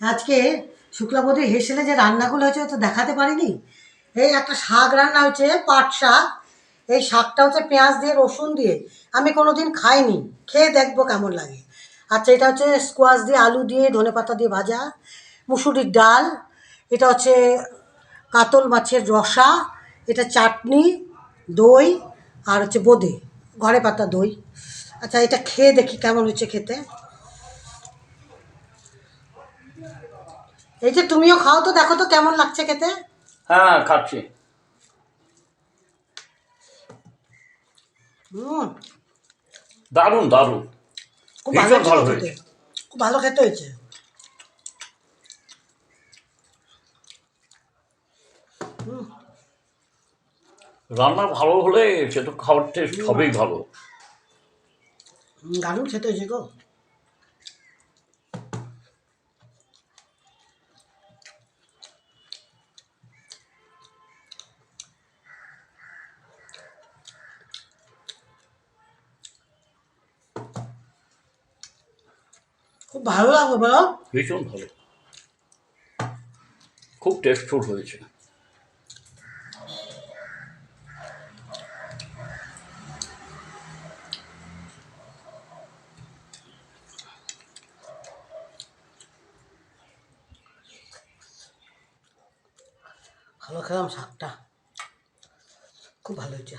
আজকে শুক্লাবতী হেসেলে যে রান্নাগুলো হয়েছে তো দেখাতে পারিনি। এই একটা শাক রান্না হয়েছে, পাট শাক। এই শাকটা হচ্ছে পেঁয়াজ দিয়ে, রসুন দিয়ে। আমি কোনো দিন খাইনি। খেয়ে দেখব কেমন লাগে। আচ্ছা এটা হচ্ছে স্কোয়াশ দিয়ে আলু দিয়ে ধনেপাতা দিয়ে ভাজা। মুসুরির ডাল। এটা হচ্ছে কাতল মাছের রসা। এটা চাটনি, দই আর হচ্ছে বোঁদে। ঘরে পাতা দই। আচ্ছা এটা খেয়ে দেখি কেমন হচ্ছে খেতে। এই যে তুমিও খাও তো দেখো তো কেমন লাগছে খেতে। হ্যাঁ খাচ্ছি। হুম। দারুণ দারুণ। খুব ভালো ভালো হয়েছে। খুব ভালো খেতে হয়েছে। রান্না ভালো হলে সেটা খাওয়ার টেস্ট হবেই ভালো। দারুণ খেতে হয়েছে গো। খুব ভালো লাগবে বলো। ভীষণ ভালো। খুব টেস্টফুল হয়েছে। ভালো খেলাম শাকটা। খুব ভালো হয়েছে।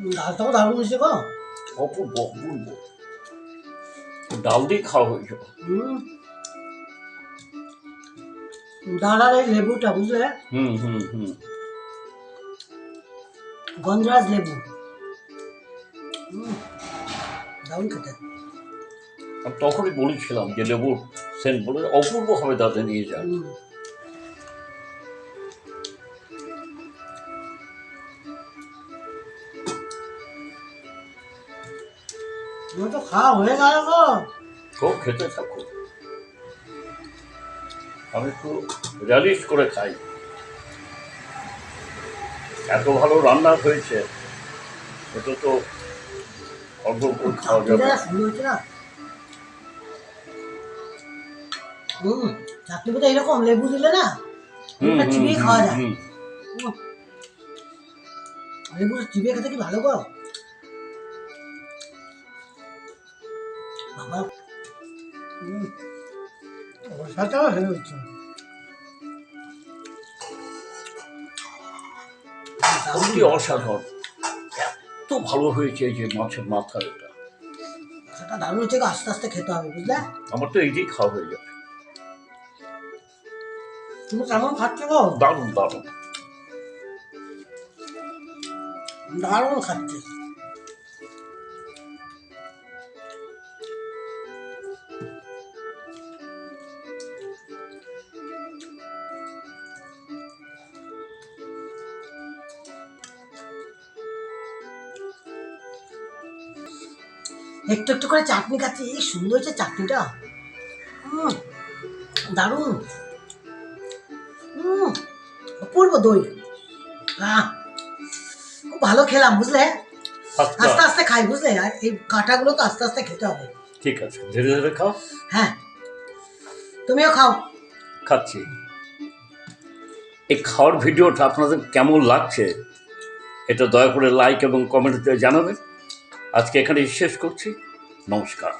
ডালটাও দারুণ হয়েছে গো। অপূর্ব অপূর্ব। ডাল দিয়ে খাওয়া হয়েছে। ডাল আর এই লেবুটা বুঝলে? হুম হুম হুম। গন্ধরাজ লেবু। দারুণ খেতে। তখনই বলেছিলাম যে লেবুর সেন্ট বলে অপূর্ব হবে তাতে নিয়ে যান। তো খাওয়া হয়ে গেল গো খুব খেতে থাকো। আমি একটু রিয়ালিশ করে খাই। এত ভালো রান্না হয়েছে এটা তো অল্প খাওয়া যাবে। হুম চাটনি বোধ এরকম লেবু দিলে না চিবিয়ে খাওয়া যায়। হুম। চিবিয়ে খেতে কি ভালো গো? বাবা। হয়ে হচ্ছে অসাধারণ। এত ভালো হয়েছে এই যে মাছের মাথা এটা। সেটা দারুণ হচ্ছে আস্তে আস্তে খেতে হবে বুঝলে? আমার তো এই দিয়ে খাওয়া হয়ে যাবে। তুমি কেমন খাচ্ছ গো? দারুণ দারুণ। দারুণ খাচ্ছে। একটু একটু করে চাটনি খাচ্ছি। এই সুন্দর হচ্ছে চাটনিটা। হুম দারুণ। অপূর্ব দই। আহ খুব ভালো খেলাম বুঝলে? আচ্ছা। আস্তে আস্তে খাই বুঝলে? আর এই কাঁটাগুলো তো আস্তে আস্তে খেতে হবে। ঠিক আছে। ধীরে ধীরে খাও। হ্যাঁ। তুমিও খাও। খাচ্ছি। এই খাওয়ার ভিডিওটা আপনাদের কেমন লাগছে এটা দয়া করে লাইক এবং কমেন্টে জানাবেন। আজকে এখানে শেষ করছি। নমস্কার।